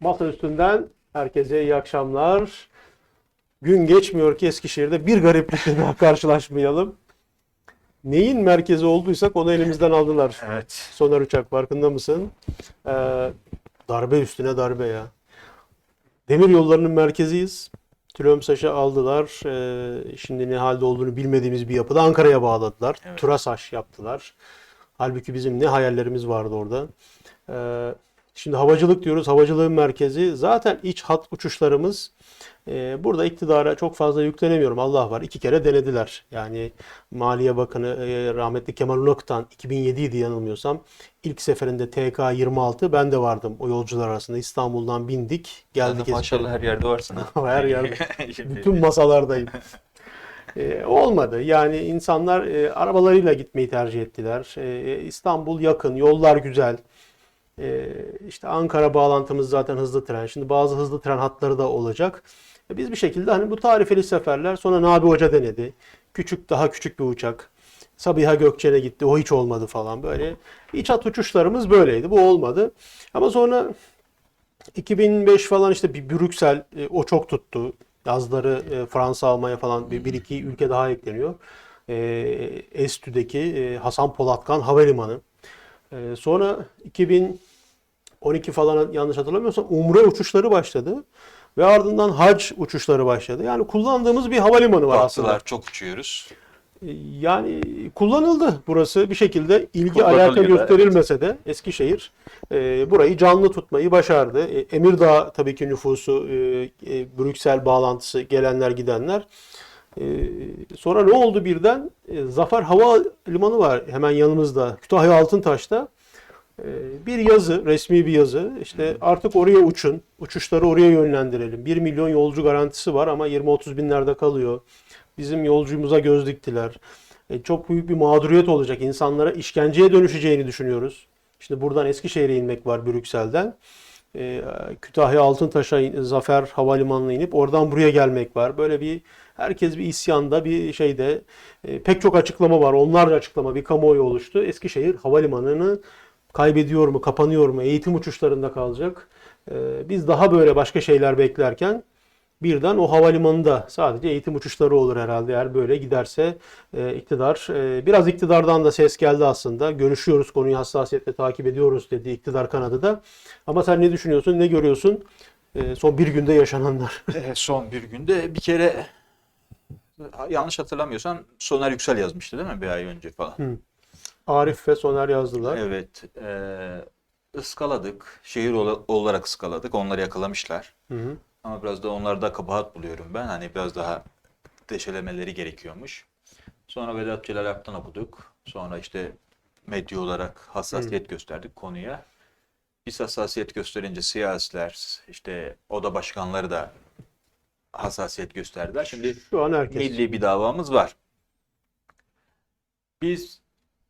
Masa üstünden herkese iyi akşamlar. Gün geçmiyor ki Eskişehir'de bir gariplikle daha karşılaşmayalım. Neyin merkezi olduysak onu elimizden aldılar. Evet. Soner Uçak farkında mısın? Ee, darbe üstüne darbe ya. Demir yollarının merkeziyiz. Tülömsaş'ı aldılar. Ee, şimdi ne halde olduğunu bilmediğimiz bir yapıda Ankara'ya bağladılar. Evet. Turasaş yaptılar. Halbuki bizim ne hayallerimiz vardı orada. Ee, şimdi havacılık diyoruz. Havacılığın merkezi. Zaten iç hat uçuşlarımız e, burada iktidara çok fazla yüklenemiyorum. Allah var. İki kere denediler. Yani Maliye Bakanı e, rahmetli Kemal Unak'tan 2007 idi yanılmıyorsam. ilk seferinde TK26 ben de vardım o yolcular arasında. İstanbul'dan bindik. Geldik maşallah her yerde varsın. Her yerde. Bütün masalardayım. Ee, olmadı. Yani insanlar e, arabalarıyla gitmeyi tercih ettiler. E, İstanbul yakın, yollar güzel. E, işte Ankara bağlantımız zaten hızlı tren. Şimdi bazı hızlı tren hatları da olacak. E, biz bir şekilde hani bu tarifeli seferler sonra Nabi Hoca denedi. Küçük daha küçük bir uçak. Sabiha Gökçen'e gitti. O hiç olmadı falan böyle. İç hat uçuşlarımız böyleydi. Bu olmadı. Ama sonra 2005 falan işte bir Brüksel e, o çok tuttu. Yazları e, Fransa, Almanya falan bir, bir iki ülke daha ekleniyor. E, Estü'deki e, Hasan Polatkan Havalimanı. E, sonra 2012 falan yanlış hatırlamıyorsam Umre uçuşları başladı. Ve ardından hac uçuşları başladı. Yani kullandığımız bir havalimanı var aslında. Baktılar çok uçuyoruz. Yani kullanıldı burası bir şekilde ilgi Kullanılıyor alaka gösterilmese de Eskişehir e, burayı canlı tutmayı başardı. E, Emirdağ tabii ki nüfusu, e, e, Brüksel bağlantısı, gelenler gidenler. E, sonra ne oldu birden? E, Zafer Hava Limanı var hemen yanımızda, Kütahya Altıntaş'ta. E, bir yazı, resmi bir yazı. İşte artık oraya uçun, uçuşları oraya yönlendirelim. 1 milyon yolcu garantisi var ama 20-30 binlerde kalıyor. Bizim yolcumuza göz diktiler. E, çok büyük bir mağduriyet olacak. İnsanlara işkenceye dönüşeceğini düşünüyoruz. Şimdi buradan Eskişehir'e inmek var Brüksel'den. E, Kütahya Altıntaş'a Zafer Havalimanı'na inip oradan buraya gelmek var. Böyle bir herkes bir isyanda bir şeyde e, pek çok açıklama var. Onlarca açıklama bir kamuoyu oluştu. Eskişehir Havalimanı'nı kaybediyor mu, kapanıyor mu, eğitim uçuşlarında kalacak. E, biz daha böyle başka şeyler beklerken birden o havalimanında sadece eğitim uçuşları olur herhalde eğer böyle giderse e, iktidar. E, biraz iktidardan da ses geldi aslında. Görüşüyoruz konuyu hassasiyetle takip ediyoruz dedi iktidar kanadı da. Ama sen ne düşünüyorsun, ne görüyorsun? E, son bir günde yaşananlar. E, son bir günde bir kere yanlış hatırlamıyorsam Soner Yüksel yazmıştı değil mi bir ay önce falan. Arif ve Soner yazdılar. Evet. E, ıskaladık. Şehir ola- olarak ıskaladık. Onları yakalamışlar. Hı hı. Ama biraz da onlarda kabahat buluyorum ben. Hani biraz daha deşelemeleri gerekiyormuş. Sonra Vedat Celal Aktan okuduk. Sonra işte medya olarak hassasiyet gösterdik konuya. Biz hassasiyet gösterince siyasiler, işte oda başkanları da hassasiyet gösterdiler. Şimdi Şu an herkes. milli bir davamız var. Biz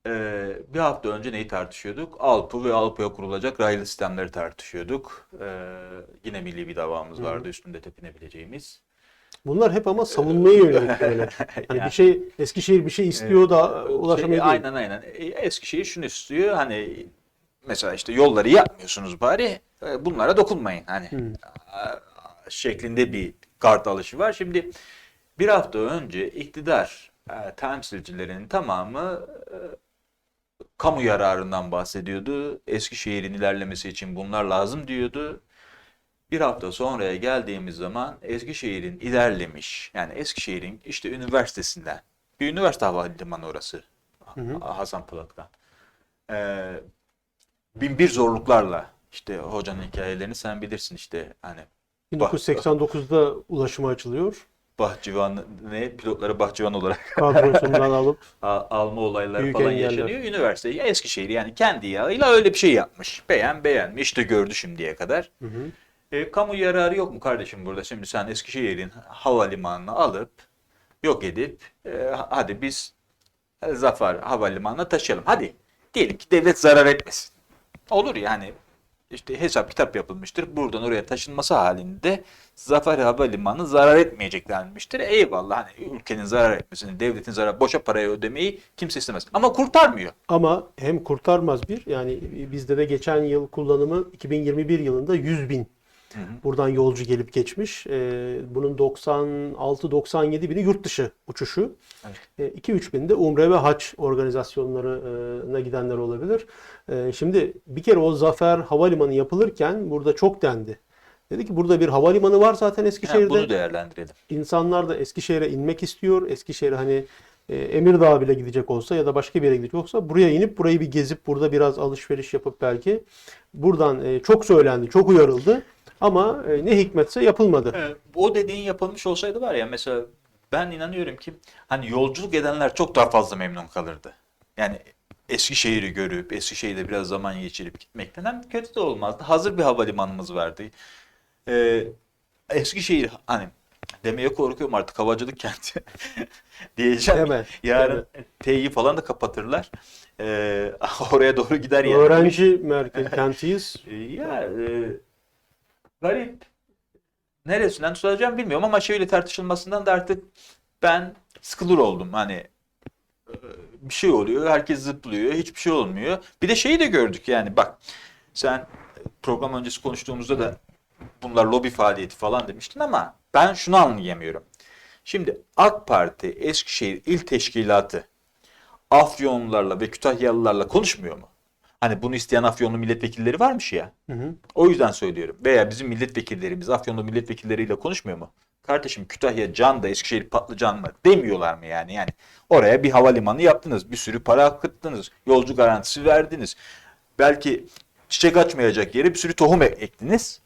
eee, bir hafta önce neyi tartışıyorduk? Alpu ve Alpu'ya kurulacak raylı sistemleri tartışıyorduk. Eee, yine milli bir davamız vardı üstünde tepinebileceğimiz. Bunlar hep ama savunmaya yönelik böyle. Hani Yani- bir şey Eskişehir bir şey istiyor da ulaşamıyor Şey, aynen aynen. E, Eskişehir şunu istiyor hani mesela işte yolları yapmıyorsunuz bari e, bunlara dokunmayın hani a- şeklinde bir kart alışı var. Şimdi bir hafta önce iktidar e, temsilcilerinin tamamı e, kamu yararından bahsediyordu. Eskişehir'in ilerlemesi için bunlar lazım diyordu. Bir hafta sonraya geldiğimiz zaman Eskişehir'in ilerlemiş, yani Eskişehir'in işte üniversitesinden, bir üniversite havalimanı orası, Hasan Pılak'tan. Ee, bin bir zorluklarla, işte hocanın hikayelerini sen bilirsin işte hani 1989'da ulaşıma açılıyor. bahçıvan ne pilotları bahçıvan olarak Kadrosundan alıp alma olayları Büyük falan engeller. yaşanıyor. Üniversite ya Eskişehir yani kendi yağıyla öyle bir şey yapmış. Beğen beğenmiş işte gördü şimdiye kadar. Hı hı. E, kamu yararı yok mu kardeşim burada? Şimdi sen Eskişehir'in havalimanını alıp yok edip e, hadi biz Zafer Havalimanı'na taşıyalım. Hadi diyelim ki devlet zarar etmesin. Olur yani işte hesap kitap yapılmıştır. Buradan oraya taşınması halinde Zafer Havalimanı zarar etmeyecek denilmiştir. Eyvallah hani ülkenin zarar etmesini, devletin zarar, boşa parayı ödemeyi kimse istemez. Ama kurtarmıyor. Ama hem kurtarmaz bir yani bizde de geçen yıl kullanımı 2021 yılında 100 bin buradan yolcu gelip geçmiş. Ee, bunun 96-97 bini yurt dışı uçuşu. Evet. 2-3 bin de Umre ve Haç organizasyonlarına gidenler olabilir. Ee, şimdi bir kere o Zafer Havalimanı yapılırken burada çok dendi. Dedi ki burada bir havalimanı var zaten Yani Eskişehir'de. bunu değerlendirelim. İnsanlar da Eskişehir'e inmek istiyor. Eskişehir hani e, Emirdağ bile gidecek olsa ya da başka bir yere gidecek olsa buraya inip burayı bir gezip burada biraz alışveriş yapıp belki buradan e, çok söylendi, çok uyarıldı ama e, ne hikmetse yapılmadı. Evet, o dediğin yapılmış olsaydı var ya mesela ben inanıyorum ki hani yolculuk edenler çok daha fazla memnun kalırdı. Yani Eskişehir'i görüp Eskişehir'de biraz zaman geçirip gitmekten hem kötü de olmazdı. Hazır bir havalimanımız vardı. Ee, Eskişehir hani demeye korkuyorum artık havacılık kenti diyeceğim. Deme, Yarın T'yi falan da kapatırlar. Ee, oraya doğru gider yani. Öğrenci merkez kentiyiz. Ee, Ya e, garip. Neresinden tutacağım bilmiyorum ama şöyle tartışılmasından da artık ben sıkılır oldum. Hani e, bir şey oluyor, herkes zıplıyor, hiçbir şey olmuyor. Bir de şeyi de gördük yani bak sen program öncesi konuştuğumuzda da bunlar lobi faaliyeti falan demiştin ama ben şunu anlayamıyorum. Şimdi AK Parti Eskişehir İl Teşkilatı Afyonlularla ve Kütahyalılarla konuşmuyor mu? Hani bunu isteyen Afyonlu milletvekilleri varmış ya. Hı hı. O yüzden söylüyorum. Veya bizim milletvekillerimiz Afyonlu milletvekilleriyle konuşmuyor mu? Kardeşim Kütahya can da Eskişehir patlıcan mı demiyorlar mı yani? Yani oraya bir havalimanı yaptınız. Bir sürü para akıttınız. Yolcu garantisi verdiniz. Belki çiçek açmayacak yere bir sürü tohum ek- ektiniz.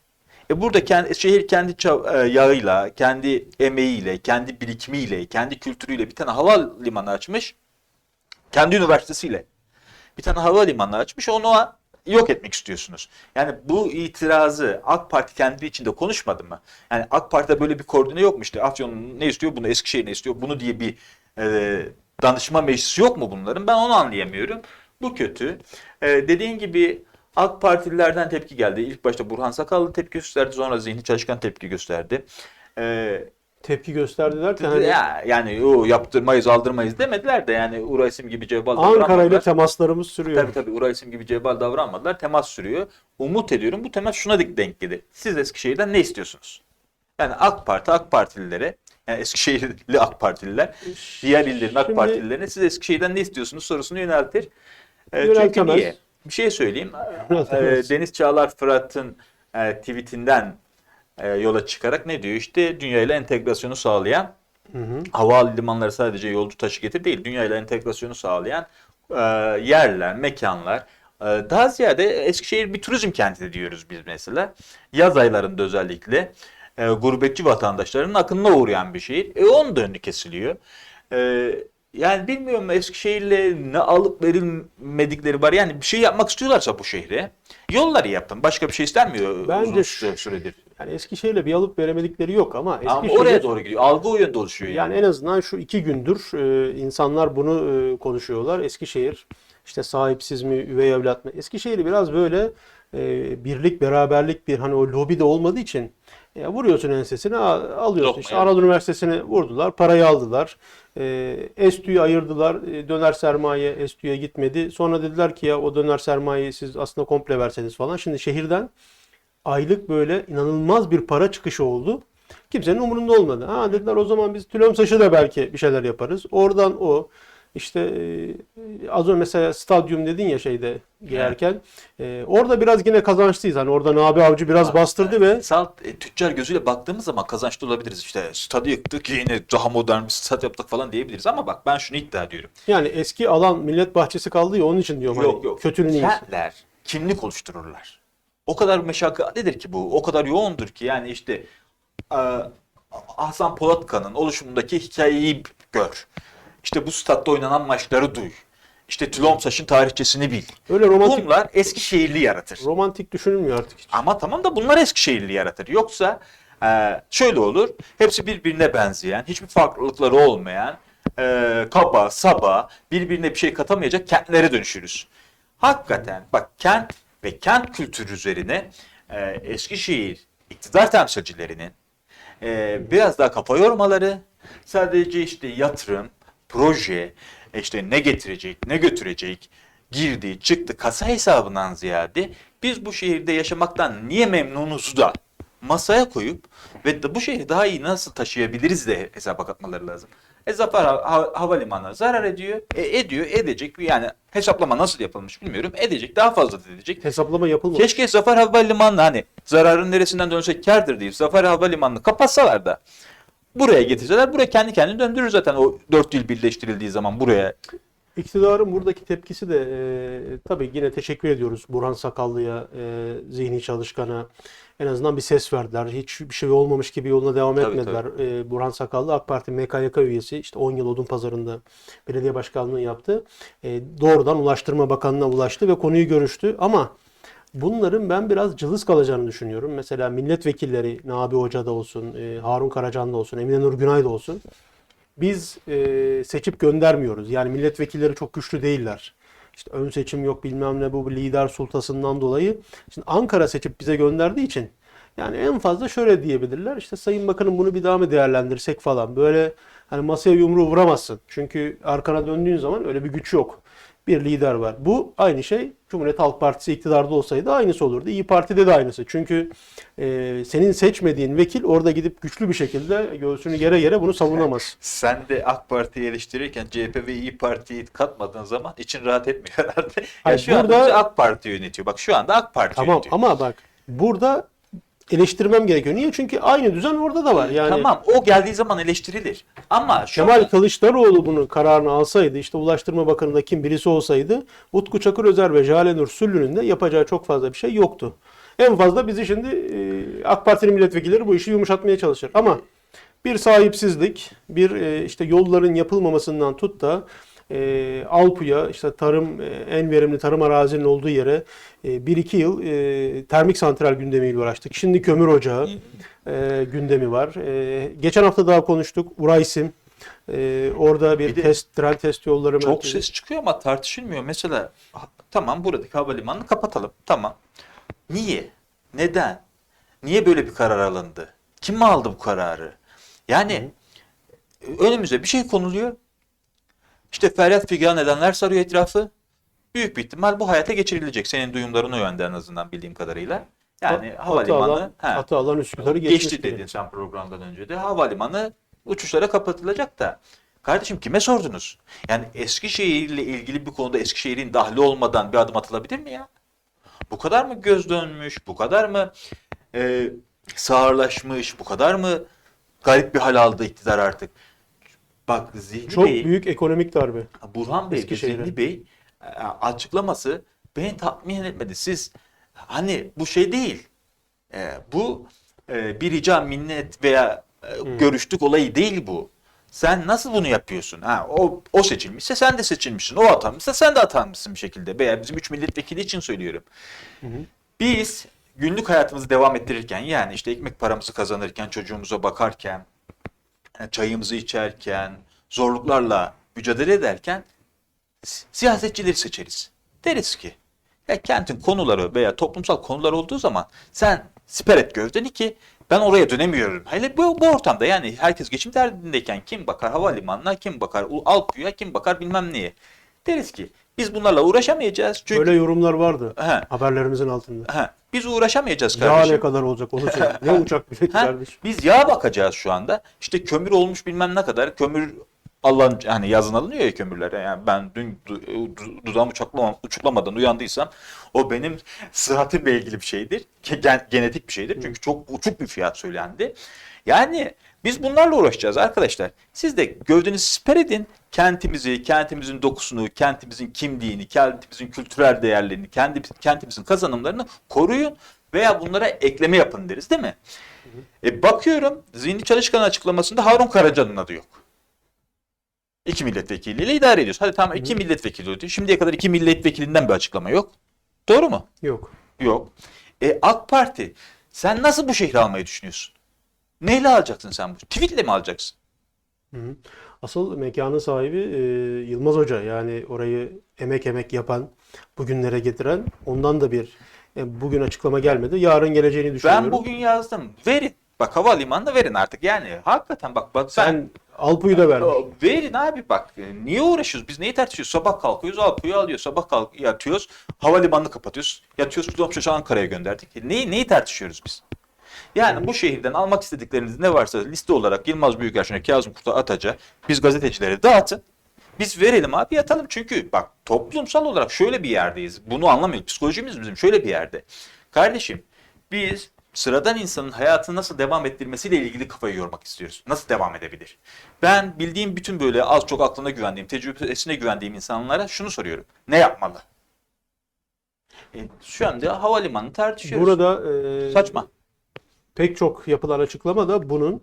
E burada kendi, şehir kendi e, yağıyla, kendi emeğiyle, kendi birikimiyle, kendi kültürüyle bir tane havalimanı açmış. Kendi üniversitesiyle bir tane havalimanı açmış onu yok etmek istiyorsunuz. Yani bu itirazı AK Parti kendi içinde konuşmadı mı? Yani AK Parti'de böyle bir koordine yok mu işte Afyon ne istiyor bunu Eskişehir ne istiyor bunu diye bir e, danışma meclisi yok mu bunların? Ben onu anlayamıyorum. Bu kötü. E, dediğin gibi AK Partililerden tepki geldi. İlk başta Burhan Sakallı tepki gösterdi sonra Zihni Çalışkan tepki gösterdi. E, Tepki gösterdiler ki hani ya, yani o yaptırmayız aldırmayız demediler de yani Uğur Isim gibi cevval Ankara ile temaslarımız sürüyor. Tabii tabii Uğur Isim gibi cevval davranmadılar. Temas sürüyor. Umut ediyorum bu temas şuna denk gelir. Siz Eskişehir'den ne istiyorsunuz? Yani AK Parti, AK Partililere yani Eskişehirli AK Partililer, diğer illerin AK Şimdi- Partililerine siz Eskişehir'den ne istiyorsunuz sorusunu yöneltir. Ee, çünkü niye? Bir şey söyleyeyim. Ee, Deniz Çağlar Fırat'ın e, tweetinden e, yola çıkarak ne diyor? İşte dünyayla entegrasyonu sağlayan Hı hı. havalimanları sadece yolcu taşı getir değil, dünyayla entegrasyonu sağlayan e, yerler, mekanlar. E, daha ziyade Eskişehir bir turizm kenti diyoruz biz mesela. Yaz aylarında özellikle e, gurbetçi vatandaşların akınına uğrayan bir şehir. E, onun da önü kesiliyor. E, yani bilmiyorum Eskişehir'le ne alıp verilmedikleri var. Yani bir şey yapmak istiyorlarsa bu şehre yolları yapın. Başka bir şey istenmiyor Bence uzun süredir. Yani Eskişehir'le bir alıp veremedikleri yok ama Ama Eskişehir oraya doğru gidiyor. Algı o yönde oluşuyor. Yani en azından şu iki gündür e, insanlar bunu e, konuşuyorlar. Eskişehir işte sahipsiz mi, üvey evlat mı? Eskişehir'i biraz böyle e, birlik, beraberlik bir hani o lobi de olmadığı için e, vuruyorsun ensesine alıyorsun. Lokma İşte yani. Anadolu Üniversitesi'ni vurdular, parayı aldılar. E, Estü'yü ayırdılar, e, döner sermaye Estü'ye gitmedi. Sonra dediler ki ya o döner sermayeyi siz aslında komple verseniz falan. Şimdi şehirden aylık böyle inanılmaz bir para çıkışı oldu. Kimsenin umurunda olmadı. Ha dediler o zaman biz Tülomsaş'ı da belki bir şeyler yaparız. Oradan o işte e, az önce mesela stadyum dedin ya şeyde girerken. E, orada biraz yine kazançlıyız. Hani orada Nabi Avcı biraz bastırdı ve Salt e, tüccar gözüyle baktığımız zaman kazançlı olabiliriz. İşte stadı yıktık yine daha modern bir stat yaptık falan diyebiliriz. Ama bak ben şunu iddia ediyorum. yani eski alan millet bahçesi kaldı ya onun için diyorum. Yok hani yok. İyisi. Kentler kimlik oluştururlar. O kadar meşakkatlidir ki bu. O kadar yoğundur ki yani işte e, Hasan Polatkan'ın oluşumundaki hikayeyi gör. İşte bu statta oynanan maçları duy. İşte Tülomsaş'ın tarihçesini bil. Öyle romantik Bunlar Eskişehirli yaratır. romantik düşünülmüyor artık hiç. Ama tamam da bunlar Eskişehirli yaratır. Yoksa e, şöyle olur. Hepsi birbirine benzeyen, hiçbir farklılıkları olmayan, e, kaba, saba, birbirine bir şey katamayacak kentlere dönüşürüz. Hakikaten bak kent ve kent kültürü üzerine e, Eskişehir iktidar temsilcilerinin e, biraz daha kafa yormaları, sadece işte yatırım, proje, işte ne getirecek, ne götürecek, girdi, çıktı kasa hesabından ziyade biz bu şehirde yaşamaktan niye memnunuz da masaya koyup ve de bu şehri daha iyi nasıl taşıyabiliriz de hesaba katmaları lazım. E Zafer Ha- Ha- Havalimanı zarar ediyor. E ediyor, edecek. Yani hesaplama nasıl yapılmış bilmiyorum. Edecek, daha fazla da edecek. Hesaplama yapılmadı. Keşke Zafer Havalimanı'nı hani zararın neresinden dönsek kârdır deyip Zafer Havalimanı'nı kapatsalar da buraya getirseler. Buraya kendi kendini döndürür zaten o dört dil birleştirildiği zaman buraya. İktidarın buradaki tepkisi de e, tabii yine teşekkür ediyoruz Burhan Sakallı'ya, e, Zihni Çalışkan'a. En azından bir ses verdiler. Hiçbir şey olmamış gibi yoluna devam Tabii, etmediler. E, Burhan Sakallı AK Parti MKYK üyesi. işte 10 yıl Odun Pazarı'nda belediye başkanlığı yaptı. E, doğrudan Ulaştırma Bakanı'na ulaştı ve konuyu görüştü. Ama bunların ben biraz cılız kalacağını düşünüyorum. Mesela milletvekilleri Nabi Hoca da olsun, e, Harun Karacan da olsun, Emine Nur Günay da olsun biz e, seçip göndermiyoruz. Yani milletvekilleri çok güçlü değiller. İşte ön seçim yok bilmem ne bu lider sultasından dolayı. Şimdi Ankara seçip bize gönderdiği için yani en fazla şöyle diyebilirler. İşte Sayın Bakanım bunu bir daha mı değerlendirsek falan. Böyle hani masaya yumruğu vuramazsın. Çünkü arkana döndüğün zaman öyle bir güç yok. Bir lider var. Bu aynı şey Cumhuriyet Halk Partisi iktidarda olsaydı aynısı olurdu. İyi Parti'de de aynısı. Çünkü e, senin seçmediğin vekil orada gidip güçlü bir şekilde göğsünü yere yere bunu savunamaz. Sen de AK Parti'yi eleştirirken CHP ve İyi Parti'yi katmadığın zaman için rahat etmiyor herhalde. Ya Hayır, şu anda burada- bizi AK Parti yönetiyor. Bak şu anda AK Parti Tamam yönetiyor. ama bak burada eleştirmem gerekiyor. Niye? Çünkü aynı düzen orada da var. Yani Tamam o geldiği zaman eleştirilir. Ama şu Kemal Kılıçdaroğlu bunun kararını alsaydı, işte Ulaştırma Bakanı'nda kim birisi olsaydı, Utku Çakırözer ve Jale Nur Süllü'nün de yapacağı çok fazla bir şey yoktu. En fazla bizi şimdi e, AK Parti'nin milletvekilleri bu işi yumuşatmaya çalışır. Ama bir sahipsizlik, bir e, işte yolların yapılmamasından tut da e, Alpu'ya, işte tarım e, en verimli tarım arazinin olduğu yere e, bir iki yıl e, termik santral gündemiyle uğraştık. Şimdi kömür ocağı e, gündemi var. E, geçen hafta daha konuştuk. Uraysim. E, orada bir, Bir test, tren test yolları Çok merkezi. ses çıkıyor ama tartışılmıyor. Mesela tamam buradaki havalimanını kapatalım. Tamam. Niye? Neden? Niye böyle bir karar alındı? Kim aldı bu kararı? Yani önümüze bir şey konuluyor. İşte feryat figan edenler sarıyor etrafı. Büyük bir ihtimal bu hayata geçirilecek. Senin duyumların o yönde en azından bildiğim kadarıyla. Yani havalimanı Atalan, ha, Atalan Üsküdar'ı geçmiş geçti bile. dedin sen programdan önce de. Havalimanı uçuşlara kapatılacak da. Kardeşim kime sordunuz? Yani Eskişehir ile ilgili bir konuda Eskişehir'in dahli olmadan bir adım atılabilir mi ya? Bu kadar mı göz dönmüş? Bu kadar mı e, sağırlaşmış? Bu kadar mı garip bir hal aldı iktidar artık? Bak Zihni Çok Bey, büyük ekonomik darbe. Burhan Bey ve Eskişehir'e. Zihni Bey e, açıklaması beni tatmin etmedi. Siz hani bu şey değil. E, bu e, bir rica minnet veya e, görüştük olayı değil bu. Sen nasıl bunu yapıyorsun? Ha, o, o seçilmişse sen de seçilmişsin. O atanmışsa sen de atanmışsın bir şekilde. Veya bizim üç milletvekili için söylüyorum. Biz günlük hayatımızı devam ettirirken yani işte ekmek paramızı kazanırken, çocuğumuza bakarken, çayımızı içerken, zorluklarla mücadele ederken si- siyasetçileri seçeriz. Deriz ki ya kentin konuları veya toplumsal konular olduğu zaman sen siper et gövdeni ki ben oraya dönemiyorum. Hele bu, bu ortamda yani herkes geçim derdindeyken kim bakar havalimanına, kim bakar Alpuyu'ya, kim bakar bilmem neye. Deriz ki biz bunlarla uğraşamayacağız. Çünkü Böyle yorumlar vardı He. haberlerimizin altında. Ha, biz uğraşamayacağız Yağ kardeşim. ne kadar olacak söyle. Ne uçak bileti kardeşim. biz yağ bakacağız şu anda. İşte kömür olmuş bilmem ne kadar. Kömür Allah'ın hani yazın alınıyor ya kömürlere. Yani ben dün du, du, dudağımı uçaklama, uçuklamadan uyandıysam o benim sıhhatimle ilgili bir şeydir. Ge- gen- genetik bir şeydir. Çünkü çok uçuk bir fiyat söylendi. Yani biz bunlarla uğraşacağız arkadaşlar. Siz de gövdenizi siper edin. Kentimizi, kentimizin dokusunu, kentimizin kimliğini, kentimizin kültürel değerlerini, kendi, kentimizin kazanımlarını koruyun veya bunlara ekleme yapın deriz değil mi? E bakıyorum Zihni Çalışkan açıklamasında Harun Karaca'nın adı yok. İki milletvekiliyle idare ediyoruz. Hadi tamam iki milletvekili diyor. Şimdiye kadar iki milletvekilinden bir açıklama yok. Doğru mu? Yok. Yok. E AK Parti sen nasıl bu şehri almayı düşünüyorsun? Neyle alacaksın sen bu? Tweetle mi alacaksın? Hı hı. Asıl mekanın sahibi e, Yılmaz Hoca yani orayı emek emek yapan, bugünlere getiren ondan da bir e, bugün açıklama gelmedi. Yarın geleceğini düşünüyorum. Ben bugün yazdım. Verin. Bak havalimanına verin artık. Yani hakikaten bak bak ben sen Alpu'yu da vermiş. Verin abi bak. E, Niye uğraşıyoruz? Biz neyi tartışıyoruz? Sabah kalkıyoruz, Alpu'yu alıyor. Sabah kalk yatıyoruz. Havalimanını kapatıyoruz. Yatıyoruz. Çocuğu Ankara'ya gönderdik. E, Neyi, neyi tartışıyoruz biz? Yani bu şehirden almak istedikleriniz ne varsa liste olarak Yılmaz Büyükerşen'e, Kazım Kurt'a Ataca biz gazetecilere dağıtın. Biz verelim abi yatalım. Çünkü bak toplumsal olarak şöyle bir yerdeyiz. Bunu anlamıyoruz. Psikolojimiz bizim şöyle bir yerde. Kardeşim biz sıradan insanın hayatını nasıl devam ettirmesiyle ilgili kafayı yormak istiyoruz. Nasıl devam edebilir? Ben bildiğim bütün böyle az çok aklına güvendiğim, tecrübesine güvendiğim insanlara şunu soruyorum. Ne yapmalı? E, şu anda havalimanını tartışıyoruz. Burada e, Saçma. Pek çok yapılan açıklamada bunun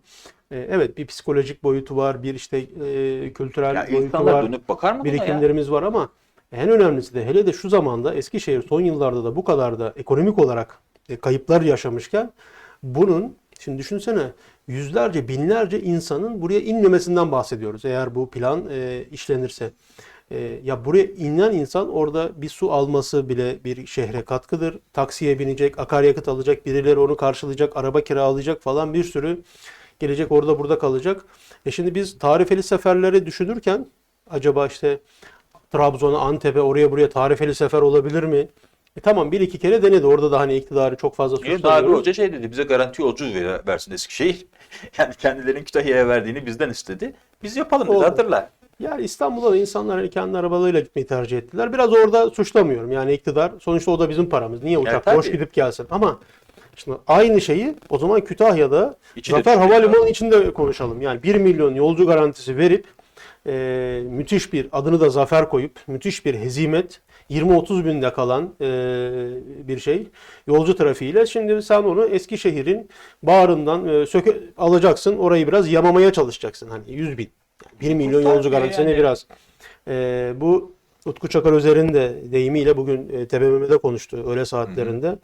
e, evet bir psikolojik boyutu var, bir işte e, kültürel Ya boyutu var, dönüp bakar mı buna ya? birikimlerimiz var ama en önemlisi de hele de şu zamanda Eskişehir son yıllarda da bu kadar da ekonomik olarak e, kayıplar yaşamışken bunun şimdi düşünsene yüzlerce binlerce insanın buraya inmemesinden bahsediyoruz eğer bu plan e, işlenirse. E, ya buraya inen insan orada bir su alması bile bir şehre katkıdır. Taksiye binecek, akaryakıt alacak, birileri onu karşılayacak, araba kiralayacak falan bir sürü gelecek orada burada kalacak. E şimdi biz tarifeli seferleri düşünürken acaba işte Trabzon'a, Antep'e, oraya buraya tarifeli sefer olabilir mi? E tamam bir iki kere denedi. Orada da hani iktidarı çok fazla? Sabri suçlamıyoruz. Hoca şey dedi bize garanti yolcu ver- versin Eskişehir. Yani kendilerinin Kütahya'ya verdiğini bizden istedi. Biz yapalım dedi hatırla. Yani İstanbul'a da insanlar hani kendi arabalarıyla gitmeyi tercih ettiler. Biraz orada suçlamıyorum. Yani iktidar sonuçta o da bizim paramız. Niye uçak tabii. boş gidip gelsin? Ama şimdi aynı şeyi o zaman Kütahya'da İçine Zafer Havalimanı içinde konuşalım. Yani 1 milyon yolcu garantisi verip e, müthiş bir adını da Zafer koyup müthiş bir hezimet 20-30 binde kalan e, bir şey yolcu trafiğiyle. Şimdi sen onu Eskişehir'in bağrından e, söke alacaksın. Orayı biraz yamamaya çalışacaksın. Hani 100 bin. 1 milyon yolcu diyor garantisi ne yani. biraz. E, bu Utku Çakar Özer'in de deyimiyle bugün e, TBMM'de konuştu öğle saatlerinde.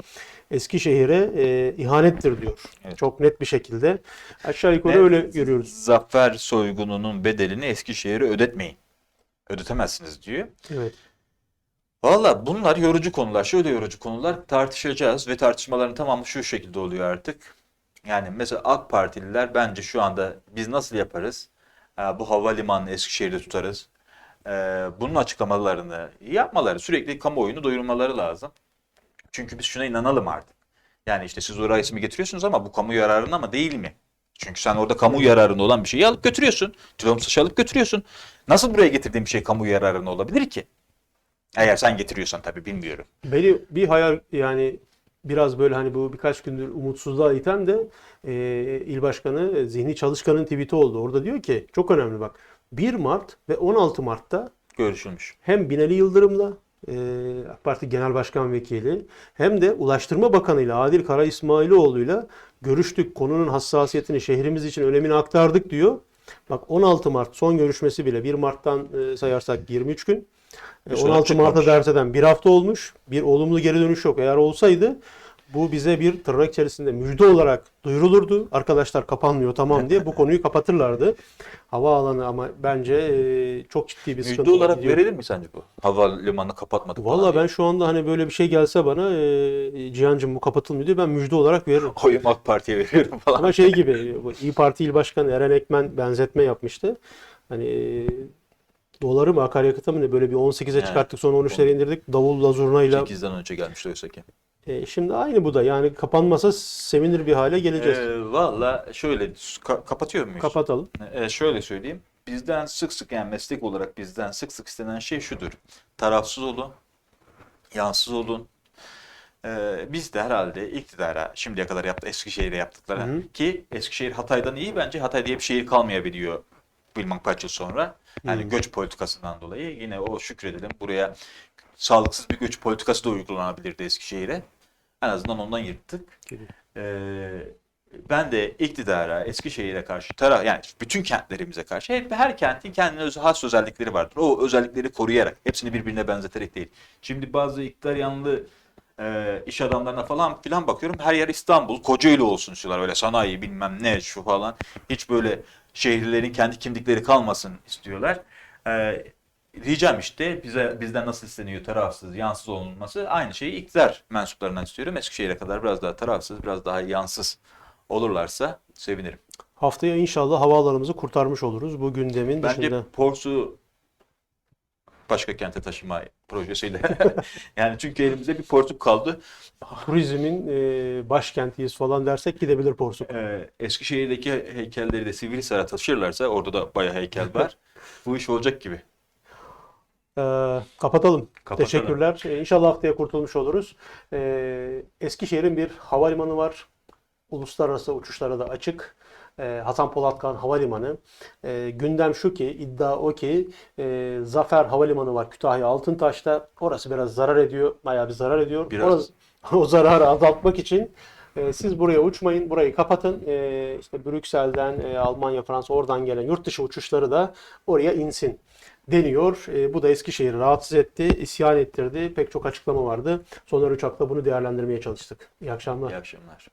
Eskişehir'e e, ihanettir diyor. Evet. Çok net bir şekilde. Aşağı yukarı Ne? öyle görüyoruz. Zafer soygununun bedelini Eskişehir'e ödetmeyin. Ödetemezsiniz diyor. Evet. Valla bunlar yorucu konular. Şöyle yorucu konular tartışacağız ve tartışmaların tamamı şu şekilde oluyor artık. Yani mesela AK Partililer bence şu anda biz nasıl yaparız? Ee, Bu havalimanını Eskişehir'de tutarız. Ee, Bunun açıklamalarını yapmaları, sürekli kamuoyunu doyurmaları lazım. Çünkü biz şuna inanalım artık. Yani işte siz oraya ismi getiriyorsunuz ama bu kamu yararına mı değil mi? Çünkü sen orada kamu yararında olan bir şeyi alıp götürüyorsun. Tülom saçı alıp götürüyorsun. Nasıl buraya getirdiğin bir şey kamu yararına olabilir ki? Eğer sen getiriyorsan tabii bilmiyorum. Beni bir hayal yani biraz böyle hani bu birkaç gündür umutsuzluğa iten de e, il başkanı e, Zihni Çalışkan'ın tweet'i oldu. Orada diyor ki çok önemli bak 1 Mart ve 16 Mart'ta Görüşülmüş. hem Binali Yıldırım'la e, AK Parti Genel Başkan Vekili hem de Ulaştırma Bakanı'yla Adil Kara İsmailoğlu'yla görüştük. Konunun hassasiyetini şehrimiz için önemini aktardık diyor. Bak 16 Mart son görüşmesi bile 1 Mart'tan e, sayarsak 23 gün. E, Bir sonuç 16 Mart'a derseden bir hafta olmuş. Bir olumlu geri dönüş yok. Eğer olsaydı bu bize bir tırnak içerisinde müjde olarak duyurulurdu. Arkadaşlar kapanmıyor tamam diye bu konuyu kapatırlardı. Havaalanı ama bence e, çok ciddi bir sıkıntı Müjde olarak gidiyor. verilir mi sence bu? Havalimanını kapatmadık Valla ben şu anda hani böyle bir şey gelse bana e, Cihan'cığım bu kapatılmıyor diye ben müjde olarak veririm. Oyumu AK Parti'ye veriyorum falan. Ama şey gibi bu İyi Parti İl Başkanı Eren Ekmen benzetme yapmıştı. Hani e, doları mı akaryakıta mı ne böyle bir 18'e Evet. çıkarttık sonra 13'lere indirdik. Davulla zurnayla. 8'den önce gelmişti oysa ki. E, şimdi aynı bu da yani kapanmasa sevinir bir hale geleceğiz. Ee, Valla şöyle ka- kapatıyor muyuz? Kapatalım. Ee, şöyle söyleyeyim. Bizden sık sık yani meslek olarak bizden sık sık istenen şey şudur. Tarafsız olun, yansız olun. Ee, biz de herhalde iktidara şimdiye kadar yaptı Eskişehir'e yaptıkları Hı hı. ki Eskişehir Hatay'dan iyi bence Hatay diye bir şehir kalmayabiliyor bilmem kaç yıl sonra. Yani göç politikasından dolayı yine o şükredelim buraya sağlıksız bir göç politikası da uygulanabilirdi Eskişehir'e. En azından ondan yırttık. Ee, ben de iktidara, Eskişehir'e karşı, taraf, yani bütün kentlerimize karşı hep her kentin kendine öz, has özellikleri vardır. O özellikleri koruyarak, hepsini birbirine benzeterek değil. Şimdi bazı iktidar yanlı e, iş adamlarına falan filan bakıyorum. Her yer İstanbul, Kocaeli olsun istiyorlar. Öyle sanayi bilmem ne şu falan. Hiç böyle şehirlerin kendi kimlikleri kalmasın istiyorlar. E, ricam işte bize bizden nasıl isteniyor tarafsız, yansız olunması aynı şeyi iktidar mensuplarından istiyorum. Eskişehir'e kadar biraz daha tarafsız, biraz daha yansız olurlarsa sevinirim. Haftaya inşallah havaalanımızı kurtarmış oluruz bu gündemin Bence dışında. Porsu başka kente taşıma projesiyle. yani çünkü elimizde bir porsuk kaldı. Turizmin e, başkentiyiz falan dersek gidebilir Porsuk. Ee, Eskişehir'deki heykelleri de Sivrihisar'a taşırlarsa orada da bayağı heykel var. Bu iş olacak gibi. Ee, kapatalım. Kapatalım. Teşekkürler. Ee, inşallah haftaya kurtulmuş oluruz. Ee, Eskişehir'in bir havalimanı var. Uluslararası uçuşlara da açık. Ee, Hasan Polatkan Havalimanı. Ee, gündem şu ki, iddia o ki e, Zafer Havalimanı var Kütahya Altıntaş'ta. Orası biraz zarar ediyor. Bayağı bir zarar ediyor. Biraz. Orası- o zararı azaltmak için e, siz buraya uçmayın, burayı kapatın. E, işte Brüksel'den, e, Almanya, Fransa oradan gelen yurt dışı uçuşları da oraya insin deniyor. E, bu da Eskişehir'i rahatsız etti, isyan ettirdi. Pek çok açıklama vardı. Soner Uçak'ta bunu değerlendirmeye çalıştık. İyi akşamlar. İyi akşamlar.